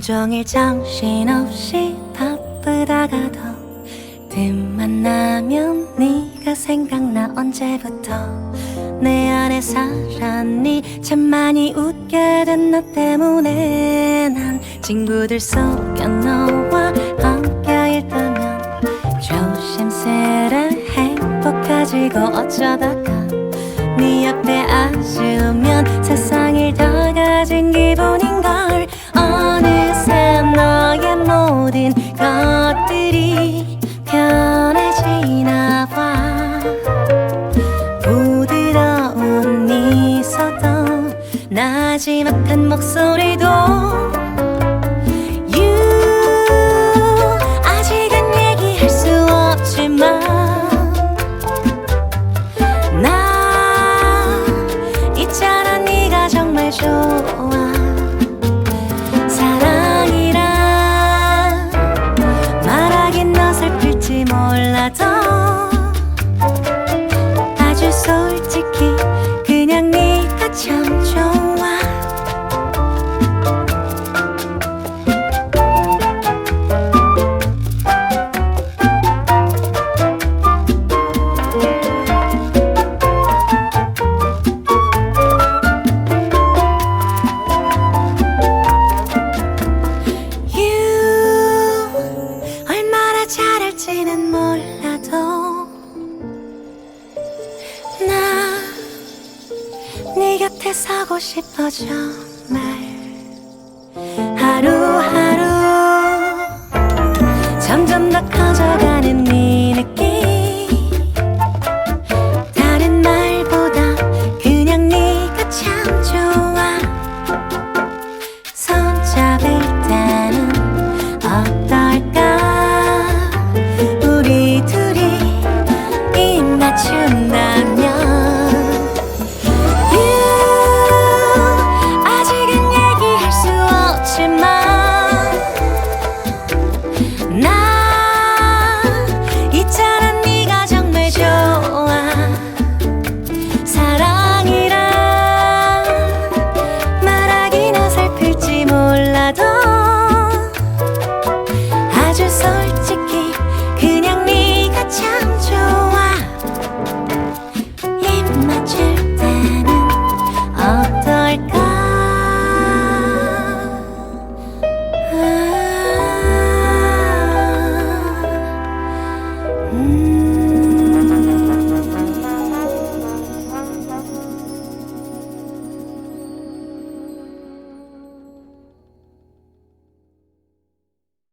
온종일 정신없이 바쁘다가도 틈만 나면 네가 생각나 언제부터 내 안에 살았니? 참 많이 웃게 된 너 때문에 난 친구들 속여 너와 함께 있다면 조심스레 행복해지고 어쩌다가 네 옆에 앉으면 세상 나지막한 목소리도 그렇게 사고 싶어져 말. 하루하루 점점 더 커져가는 네 느낌. 다른 말보다 그냥 네가 참 좋아. 손잡을 때는 어떨까? 우리 둘이 입맞춤 Mm.